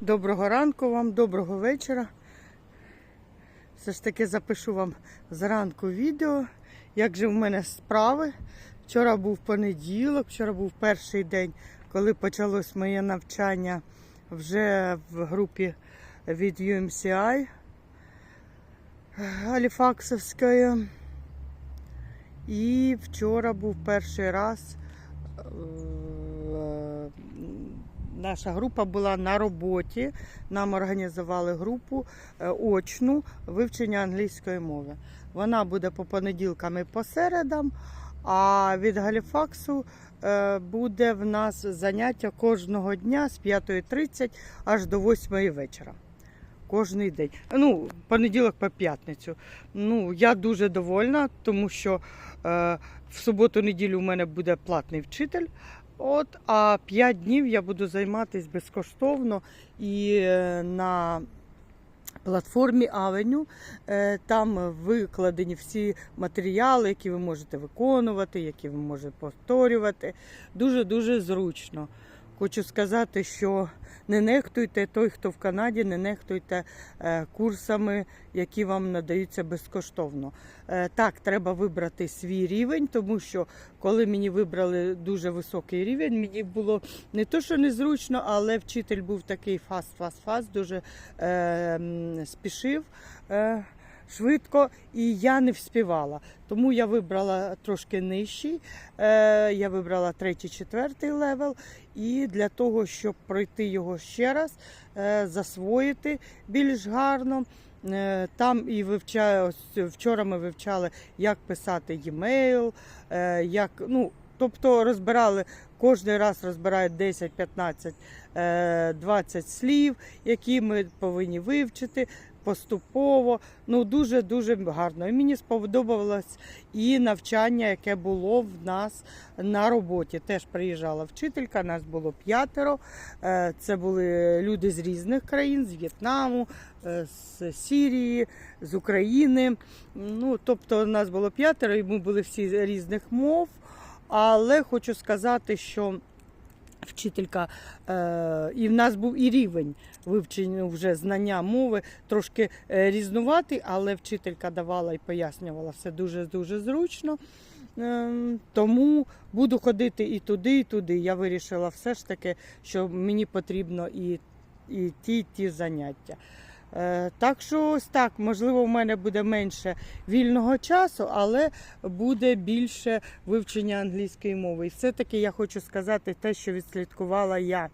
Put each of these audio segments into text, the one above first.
Доброго ранку вам, доброго вечора. Все ж таки запишу вам зранку відео, як же в мене справи. Вчора був понеділок, вчора був перший день, коли почалось моє навчання вже в групі від UMCI Галіфаксовської. І вчора був перший раз. Наша група була на роботі. Нам організували групу е, очну вивчення англійської мови. Вона буде по понеділкам і по середам, а від Галіфаксу е, буде в нас заняття кожного дня з 5.30 аж до 8 вечора. Кожний день. Ну, понеділок по п'ятницю. Ну, я дуже довольна, тому що е, в суботу-неділю у мене буде платний вчитель. От, а 5 днів я буду займатися безкоштовно і е, на платформі Авеню. Там викладені всі матеріали, які ви можете виконувати, які ви можете повторювати. Дуже-дуже зручно. Хочу сказати, що не нехтуйте той, хто в Канаді, не нехтуйте е, курсами, які вам надаються безкоштовно. Е, Так, треба вибрати свій рівень, тому що коли мені вибрали дуже високий рівень, мені було не то, що незручно, але вчитель був такий фаст-фаст-фаст, дуже е, спішив. Е, Швидко і я не вспівала. Тому я вибрала трошки нижчий. Е, я вибрала третій, четвертий левел. І для того, щоб пройти його ще раз, е, засвоїти більш гарно. е, Там і вивчаю, вчора ми вивчали, як писати e-mail, е, як, ну, тобто розбирали, кожен раз розбирають 10, 15, е, 20 слів, які ми повинні вивчити поступово. Ну, дуже-дуже гарно. І мені сподобалось і навчання, яке було в нас на роботі. Теж приїжджала вчителька, нас було п'ятеро. Е, Це були люди з різних країн, з В'єтнаму, е, з Сірії, з України. Ну, тобто нас було п'ятеро, і ми були всі різних мов. Але хочу сказати, що вчителька, е, і в нас був і рівень вивчення вже знання мови, трошки різнувати, різнуватий, але вчителька давала і пояснювала все дуже-дуже зручно. Ем, Тому буду ходити і туди, і туди. Я вирішила все ж таки, що мені потрібно і, і ті, і ті заняття. Е, Так що ось так, можливо, в мене буде менше вільного часу, але буде більше вивчення англійської мови. І все-таки я хочу сказати те, що відслідкувала я.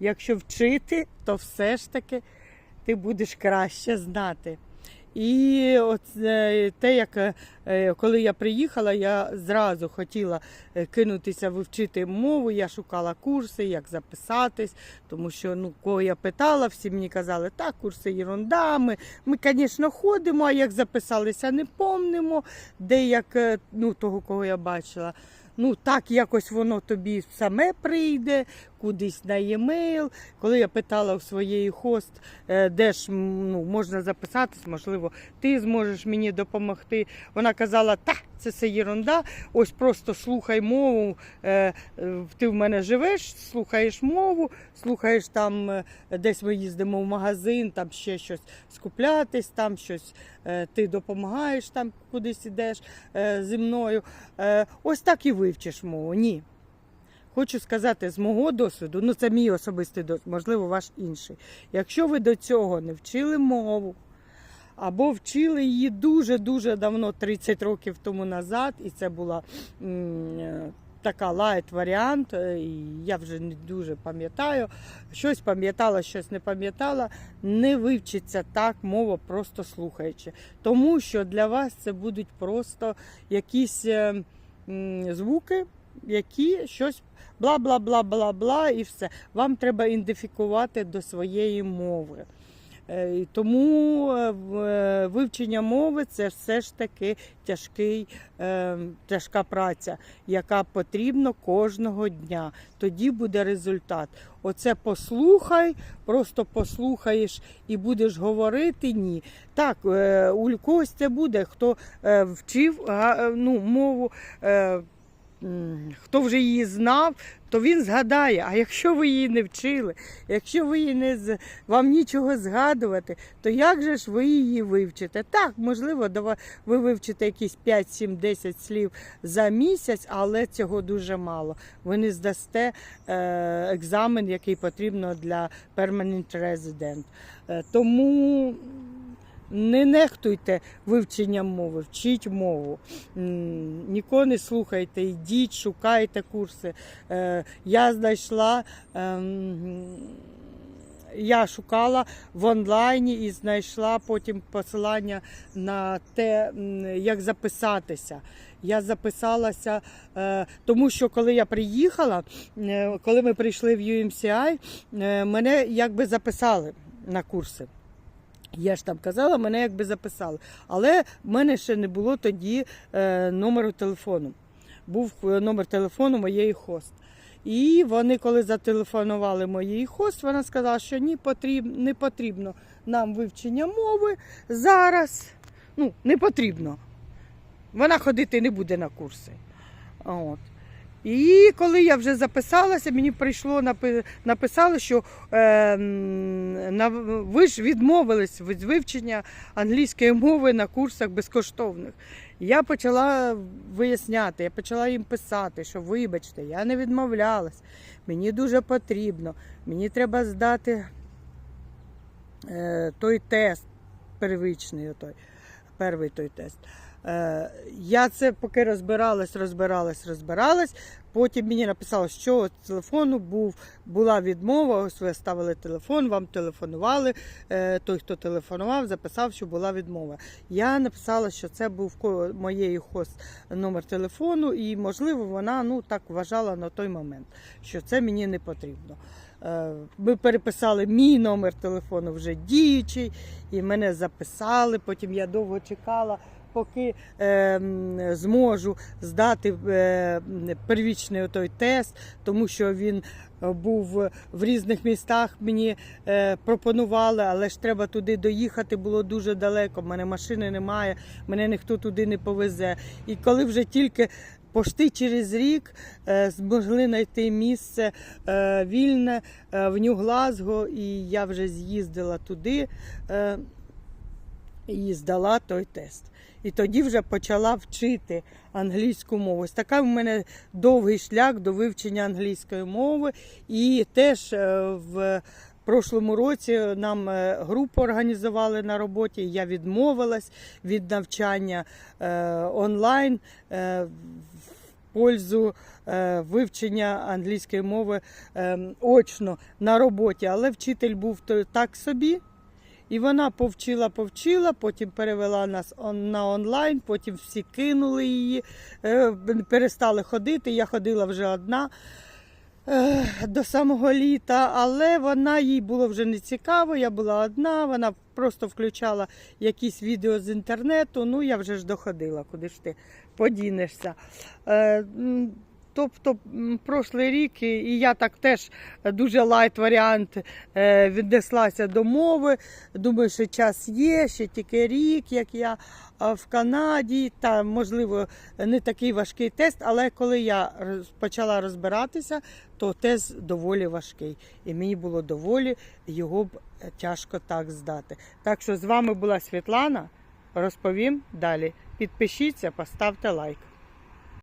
Якщо вчити, то все ж таки ти будеш краще знати. І от те, як е, коли я приїхала, я зразу хотіла е, кинутися вивчити мову. Я шукала курси, як записатись, тому що ну, кого я питала, всі мені казали, так, курси єрунда, ми, ми, звісно, ходимо, а як записалися, не помнимо, де як е, ну, того, кого я бачила. Ну, так якось воно тобі саме прийде, кудись на e-mail. Коли я питала у своєї хост, е, де ж ну, можна записатись, можливо, ти зможеш мені допомогти. Вона казала, та, це все єрунда, ось просто слухай мову, е, е, ти в мене живеш, слухаєш мову, слухаєш там, е, десь ми їздимо в магазин, там ще щось скуплятись, там щось ти допомагаєш, там кудись ідеш зі мною. Ось так і вивчиш мову. Ні. Хочу сказати, з мого досвіду, ну це мій особистий досвід, можливо, ваш інший. Якщо ви до цього не вчили мову, або вчили її дуже-дуже давно, 30 років тому назад, і це була е, така лайт варіант, е, я вже не дуже пам'ятаю. Щось пам'ятала, щось не пам'ятала. Не вивчиться так мова, просто слухаючи. Тому що для вас це будуть просто якісь е, м, звуки, які щось бла бла бла бла бла і все. Вам треба ідентифікувати до своєї мови. Е, Тому е, е, вивчення мови це все ж таки тяжкий, тяжка праця, яка потрібна кожного дня. Тоді буде результат. Оце послухай, просто послухаєш і будеш говорити. Ні. Так, у когось це буде, хто вчив ну, мову. Хто вже її знав, то він згадає. А якщо ви її не вчили, якщо ви її не з- вам нічого згадувати, то як же ж ви її вивчите? Так, можливо, ви вивчите якісь 5, 7, 10 слів за місяць, але цього дуже мало. Ви не здасте е, екзамен, який потрібно для Permanent Resident. Е, тому не нехтуйте вивченням мови, вчіть мову. Нікого не слухайте, йдіть, шукайте курси. Е, Я знайшла. ем, Я шукала в онлайні і знайшла потім посилання на те, як записатися. Я записалася, е, тому що коли я приїхала, е, коли ми прийшли в UMCI, мене якби записали на курси. Я ж там казала, мене якби записали. Але в мене ще не було тоді е, номеру телефону. Був е, номер телефону моєї хост. І вони, коли зателефонували моїй хост, вона сказала, що ні, потріб, не потрібно нам вивчення мови зараз. Ну, не потрібно. Вона ходити не буде на курси. От. І коли я вже записалася, мені прийшло напи- написали, що е, ви ж відмовились від вивчення англійської мови на курсах безкоштовних. Я почала виясняти, я почала їм писати, що вибачте, я не відмовлялась, мені дуже потрібно, мені треба здати е, той тест первичний, отой, перший той тест. Е, я це поки розбиралась, розбиралась, розбиралась. Потім мені написали, що з телефону був, була відмова, ось ви ставили телефон, вам телефонували. Е, той, хто телефонував, записав, що була відмова. Я написала, що це був моєї хост номер телефону, і, можливо, вона ну, так вважала на той момент, що це мені не потрібно. Е, Ми переписали мій номер телефону вже діючий, і мене записали. Потім я довго чекала, поки е, зможу здати е, первічний той тест, тому що він е, був в різних містах. Мені е, пропонували, але ж треба туди доїхати. Було дуже далеко. в мене машини немає, мене ніхто туди не повезе. І коли вже тільки Пошти через рік е, змогли знайти місце е, вільне в Нью-Глазго, і я вже з'їздила туди і здала той тест. І тоді вже почала вчити англійську мову. Ось така в мене довгий шлях до вивчення англійської мови. І теж е, в прошлому році нам е, групу організували на роботі. Я відмовилась від навчання е, онлайн в пользу вивчення англійської мови е, очно на роботі. Але вчитель був то- так собі. І вона повчила, повчила, потім перевела нас на онлайн, потім всі кинули її, е, перестали ходити. Я ходила вже одна е, до самого літа, але вона їй було вже не цікаво. Я була одна, вона просто включала якісь відео з інтернету. Ну, я вже ж доходила, куди ж ти подінешся. Тобто, м, прошлий рік, і- я так теж дуже лайт варіант е, віднеслася до мови. Думаю, що час є, ще тільки рік, як я в Канаді. Та, можливо, не такий важкий тест, але коли я почала розбиратися, то тест доволі важкий. І мені було доволі його б е, тяжко так здати. Так що з вами була Світлана. Розповім далі. Підпишіться, поставте лайк.